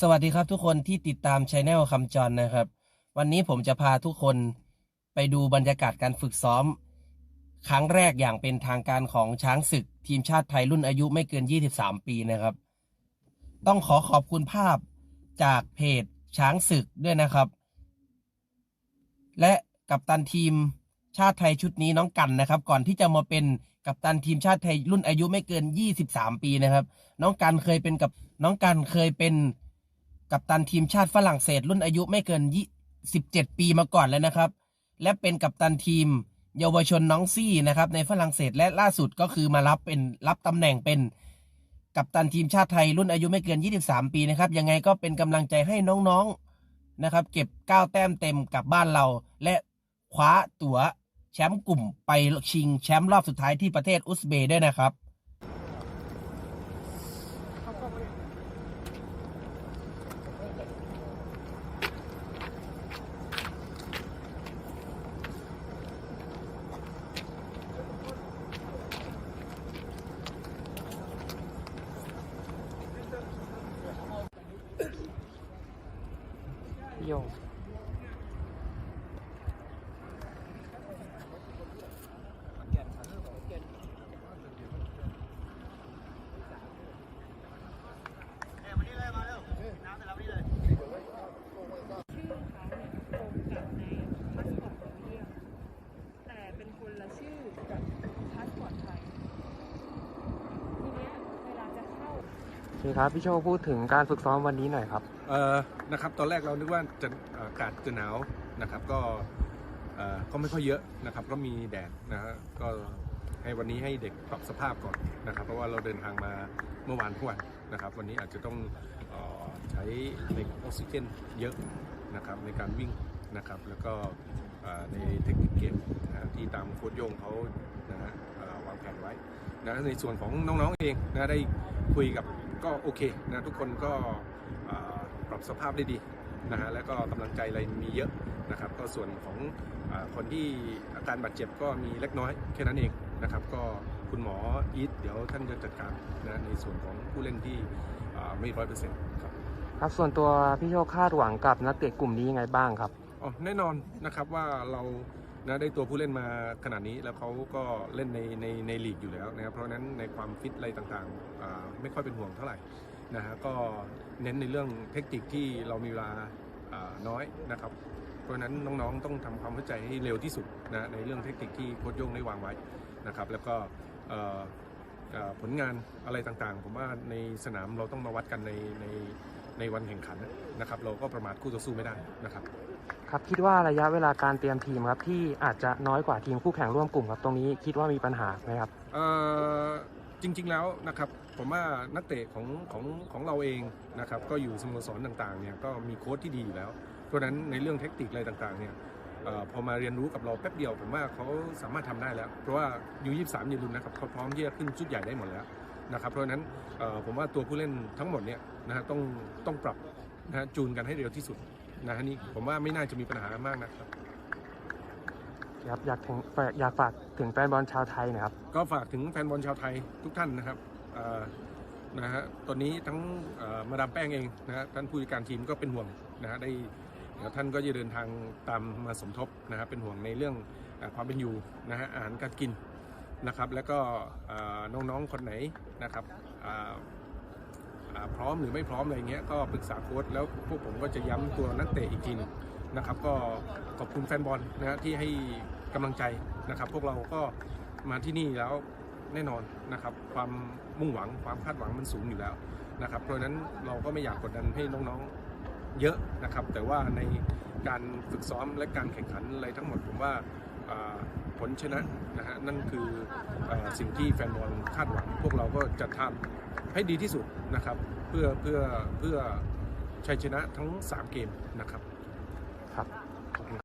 สวัสดีครับทุกคนที่ติดตามช anel คำจรนะครับ วันนี้ผมจะพาทุกคนไปดูบรรยากาศการฝึกซ้อม ครั้งแรกอย่างเป็นทางการของช้างศึก ทีมชาติไทยรุ่นอายุไม่เกิน 23 ปีนะครับ ต้องขอขอบคุณภาพจากเพจช้างศึกด้วยนะครับ และกัปตันทีมชาติไทยชุดนี้น้องกันนะครับ ก่อนที่จะมาเป็นกัปตันทีมชาติไทยรุ่นอายุไม่เกิน 23 ปีนะครับ น้องกันเคยเป็นกับน้องกันเคยเป็น กัปตันทีมชาติฝรั่งเศส รุ่นอายุไม่เกิน 17 ปีมาก่อนแล้วนะครับ และเป็นกัปตันทีมเยาวชนน้องซี่นะครับในฝรั่งเศสและล่าสุดก็คือมารับเป็นรับตำแหน่งเป็น กัปตันทีมชาติไทยรุ่นอายุไม่เกิน 23 ปีนะครับยังไงก็เป็นกำลังใจให้น้องๆนะครับ เก็บ 9 แต้มเต็มกับบ้านเรา และคว้าตั๋วแชมป์กลุ่มไปชิงแชมป์รอบสุดท้ายที่ประเทศอุซเบย์ด้วยนะครับ โย ชื่อเขาเนี่ยตรงกับในพาสปอร์ตของเรียมแต่เป็นคนละชื่อกับพาสปอร์ตไทย ทีเนี้ยเวลาจะเข้า โอเคครับพี่โชคพูดถึงการฝึกซ้อมวันนี้หน่อยครับเอ่อนะครับตอนแรกเรานึกว่าจะเอ่ออากาศจะหนาวนะครับ ก็เอ่อก็ไม่ค่อยเยอะนะครับ ก็มีแดดนะฮะก็ให้วันนี้ให้เด็กปรับสภาพก่อนนะครับ เพราะว่าเราเดินทางมาเมื่อวานทุกวันนะครับ วันนี้อาจจะต้องเอ่อใช้ในออกซิเจนเยอะนะครับในการวิ่งนะครับ แล้วก็เอ่อในเทคนิคเกมนะฮะที่ตามโค้ชโยงเขานะฮะเอ่อวางแผนไว้นะในส่วนของน้องๆเองนะได้คุยกับ ก็โอเคนะทุกคนก็อ่าปรับสภาพได้ดีนะฮะแล้วก็กำลังใจอะไรมีเยอะนะครับ ก็ส่วนของอาคนที่อาการบาดเจ็บก็มีเล็กน้อยแค่นั้นเองนะครับ ก็คุณหมออีทเดี๋ยวท่านจะจัดการนะในส่วนของผู้เล่นที่อ่าไม่ร้อยเปอร์เซ็นต์ครับครับส่วนตัวพี่โชคคาดหวังกับนักเตะกลุ่มนี้ยังไงบ้างครับอ๋อแน่นอนนะครับว่าเรา นะได้ตัวผู้เล่นมาขนาดนี้แล้วเขาก็เล่นในในในลีกอยู่แล้วนะครับเพราะนั้นในความฟิตอะไรต่างๆไม่ค่อยเป็นห่วงเท่าไหร่นะฮะก็เน้นในเรื่องเทคนิคที่เรามีเวลาน้อยนะครับ เพราะฉะนั้นน้องๆต้องทำความเข้าใจให้เร็วที่สุดนะในเรื่องเทคนิคที่โค้ชโย่งได้วางไว้นะครับแล้วก็ผลงานอะไรต่างๆ ผมว่าในสนามเราต้องมาวัดกันในในในวันแข่งขันนะครับ เราก็ประมาทคู่ต่อสู้ไม่ได้นะครับ ครับคิดว่าระยะเวลาการเตรียมทีมครับที่อาจจะน้อยกว่าทีมคู่แข่งร่วมกลุ่มครับตรงนี้คิดว่ามีปัญหาไหมครับเอ่อจริง ๆแล้วนะครับผมว่านักเตะของของของเราเองนะครับก็อยู่สโมสรต่างๆเนี่ยก็มีโค้ชที่ดีอยู่แล้ว เพราะนั้นในเรื่องเทคนิคอะไรต่างๆเนี่ยออพอมาเรียนรู้กับเราแป๊บเดียวผมว่าเขาสามารถทำได้แล้ว เพราะว่ายูยี่สามอย่าลืมนะครับเขาพร้อมที่จะขึ้นชุดใหญ่ได้หมดแล้วนะครับเพราะฉะนั้นผมว่าตัวผู้เล่นทั้งหมดเนี่ยนะฮะต้องต้องปรับนะฮะจูนกันให้เร็วที่สุด นะฮะนี่ผมว่าไม่น่าจะมีปัญหามากนะครับ ครับอยากถึงอยากฝากถึงแฟนบอลชาวไทยหนะครับ ก็ฝากถึงแฟนบอลชาวไทยทุกท่านนะครับเอ่อนะฮะตอนนี้ทั้งเอ่อมาดามแป้งเองนะฮะท่านผู้จัดการทีมก็เป็นห่วงนะฮะได้เดี๋ยวท่านก็จะเดินทางตามมาสมทบนะครับเป็นห่วงในเรื่องเอ่อความเป็นอยู่นะฮะอาหารการกินนะครับ แล้วก็เอ่อน้องๆคนไหนนะครับอ่าอ่า พร้อมหรือไม่พร้อมอะไรเงี้ยก็ปรึกษาโค้ชแล้วพวกผมก็จะย้ำตัวนักเตะอีกทีนึงนะครับก็ขอบคุณแฟนบอลนะฮะที่ให้กำลังใจนะครับพวกเราก็มาที่นี่แล้วแน่นอนนะครับความมุ่งหวังความคาดหวังมันสูงอยู่แล้วนะครับเพราะนั้นเราก็ไม่อยากกดดันให้น้องๆเยอะนะครับ แต่ว่าในการฝึกซ้อมและการแข่งขันอะไรทั้งหมดผมว่าผลชนะนะฮะนั่นคืออสิ่งที่แฟนบอลคาดหวัง พวกเราก็จะทำ ให้ดีที่สุดนะครับเพื่อเพื่อเพื่อชัยชนะทั้ง 3 เกมนะครับครับ